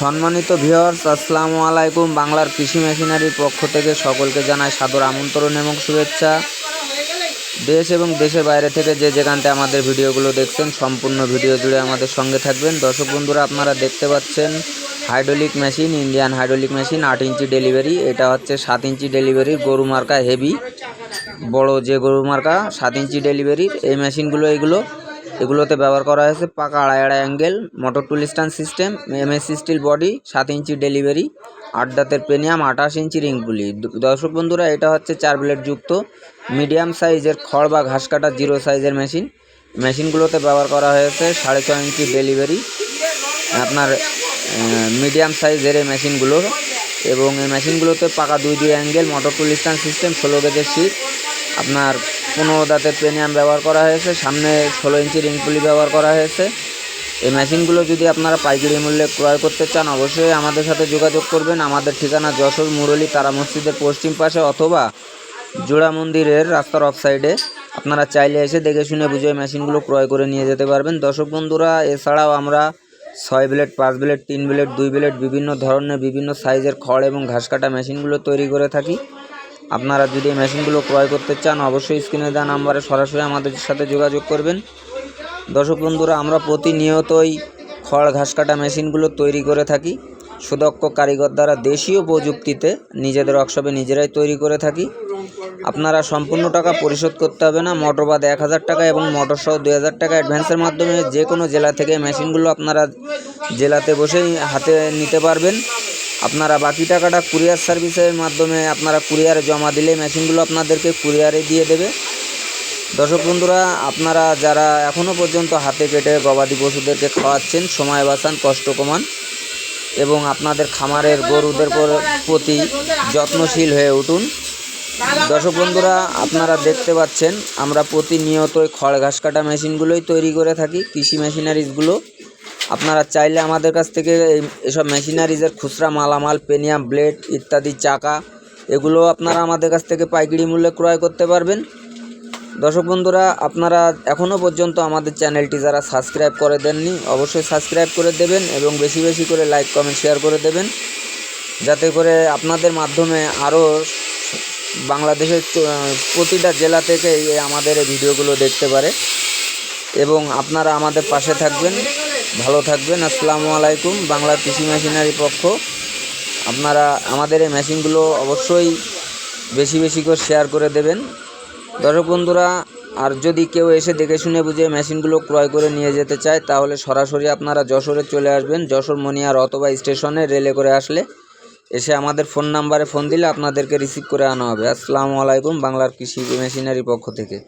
সম্মানিত ভিউয়ার্স, আসসালামু আলাইকুম। বাংলার কৃষি মেশিনারির পক্ষ থেকে সকলকে জানাই সাদর আমন্ত্রণ এবং শুভেচ্ছা। দেশ এবং দেশের বাইরে থেকে যে যেখানতে আমাদের ভিডিওগুলো দেখছেন, সম্পূর্ণ ভিডিও জুড়ে আমাদের সঙ্গে থাকবেন। দর্শক বন্ধুরা, আপনারা দেখতে পাচ্ছেন, hydraulic machine, Indian hydraulic machine, আট ইঞ্চি ডেলিভারি। এটা হচ্ছে সাত ইঞ্চি ডেলিভারির গরু মার্কা হেভি। বড় যে গরু মার্কা, সাত ইঞ্চি ডেলিভারির। এই মেশিনগুলো, এগুলো এগুলোতে ব্যবহার করা হয়েছে পাকা আড়াই আড়াই angle motor tool stand system MS steel body সাত ইঞ্চি ডেলিভারি আট দাঁতের পেনিয়াম, আঠাশ ইঞ্চি রিংগুলি দর্শক বন্ধুরা, এটা হচ্ছে চার ব্লেড যুক্ত মিডিয়াম সাইজের খড় বা ঘাস কাটা জিরো সাইজের মেশিন মেশিনগুলোতে ব্যবহার করা হয়েছে সাড়ে ছয় ইঞ্চি ডেলিভারি আপনার মিডিয়াম সাইজের এই মেশিনগুলো এবং এই মেশিনগুলোতে পাকা দুই দুই angle motor tool stand system ষোলো গেজের শীত আপনার পনেরো দাঁতের প্রেমিয়াম ব্যবহার করা হয়েছে, সামনে ষোলো ইঞ্চি রিং পুলি ব্যবহার করা হয়েছে। এই মেশিনগুলো যদি আপনারা পাইকারি মূল্যে ক্রয় করতে চান, অবশ্যই আমাদের সাথে যোগাযোগ করবেন। আমাদের ঠিকানা যশোর মুরলী তারা মসজিদের পশ্চিম পাশে অথবা জোড়া মন্দিরের রাস্তার অফ সাইডে আপনারা চাইলে এসে দেখে শুনে বুঝে মেশিনগুলো ক্রয় করে নিয়ে যেতে পারবেন। দর্শক বন্ধুরা, এছাড়াও আমরা ছয় ব্লেড, পাঁচ ব্লেড, তিন ব্লেড, দুই ব্লেড বিভিন্ন ধরনের বিভিন্ন সাইজের খড় এবং ঘাস কাটা মেশিনগুলো তৈরি করে থাকি। আপনারা যদি এই মেশিনগুলো ক্রয় করতে চান, অবশ্যই স্ক্রিনে দেওয়া নাম্বারে সরাসরি আমাদের সাথে যোগাযোগ করবেন। দর্শক বন্ধুরা, আমরা প্রতিনিয়তই খড় ঘাস কাটা মেশিনগুলো তৈরি করে থাকি। সুদক্ষ কারিগর দ্বারা দেশীয় প্রযুক্তিতে নিজেদের ওয়ার্কশপে নিজেরাই তৈরি করে থাকি। আপনারা সম্পূর্ণ টাকা পরিশোধ করতে হবে না। মোটর বাদে এক হাজার টাকা এবং মোটর সহ দুই হাজার টাকা অ্যাডভান্সের মাধ্যমে যে কোনো জেলা থেকে মেশিনগুলো আপনারা জেলাতে বসেই হাতে নিতে পারবেন। আপনারা বাকি টাকাটা কুরিয়ার সার্ভিসের মাধ্যমে আপনারা কুরিয়ারে জমা দিলে মেশিনগুলো আপনাদেরকে কুরিয়ারে দিয়ে দেবে। দর্শক বন্ধুরা, আপনারা যারা এখনও পর্যন্ত হাতে কেটে গবাদি পশুদেরকে খাওয়াচ্ছেন, সময় বাঁচান, কষ্ট কমান এবং আপনাদের খামারের গরুদের পর- প্রতি যত্নশীল হয়ে উঠুন। দর্শক বন্ধুরা, আপনারা দেখতে পাচ্ছেন, আমরা প্রতিনিয়তই খড় ঘাস কাটা মেশিনগুলোই তৈরি করে থাকি, কৃষি মেশিনারিজগুলো। আপনারা চাইলে আমাদের কাছ থেকে এসব মেশিনারিজের খুচরা মালামাল, পেনিয়াম ব্লেড ইত্যাদি, চাকা এগুলো আপনারা আমাদের কাছ থেকে পাইকারি মূল্যে ক্রয় করতে পারবেন। দর্শক বন্ধুরা, আপনারা এখনও পর্যন্ত আমাদের চ্যানেলটি যারা সাবস্ক্রাইব করে দেননি, অবশ্যই সাবস্ক্রাইব করে দেবেন এবং বেশি বেশি করে লাইক কমেন্ট শেয়ার করে দেবেন। যাতে করে আপনাদের মাধ্যমে আরও বাংলাদেশের প্রতিটা জেলা থেকে আমাদের ভিডিওগুলো দেখতে পারে। এবং আপনারা আমাদের পাশে থাকবেন। ভালো থাকবেন, আসসালামু আলাইকুম, বাংলা কৃষি মেশিনারি পক্ষ। আপনারা আমাদের এই মেশিনগুলো অবশ্যই বেশি বেশি করে শেয়ার করে দেবেন। দর্শক বন্ধুরা, আর যদি কেউ এসে দেখে শুনে বুঝে মেশিনগুলো ক্রয় করে নিয়ে যেতে চায়, তাহলে সরাসরি আপনারা যশোরে চলে আসবেন, যশোর মনিয়ার অথবা স্টেশনে রেলে করে আসলে এসে আমাদের ফোন নাম্বারে ফোন দিলে আপনাদেরকে রিসিভ করে আনা হবে। আসসালামু আলাইকুম, বাংলার কৃষি মেশিনারি পক্ষ থেকে।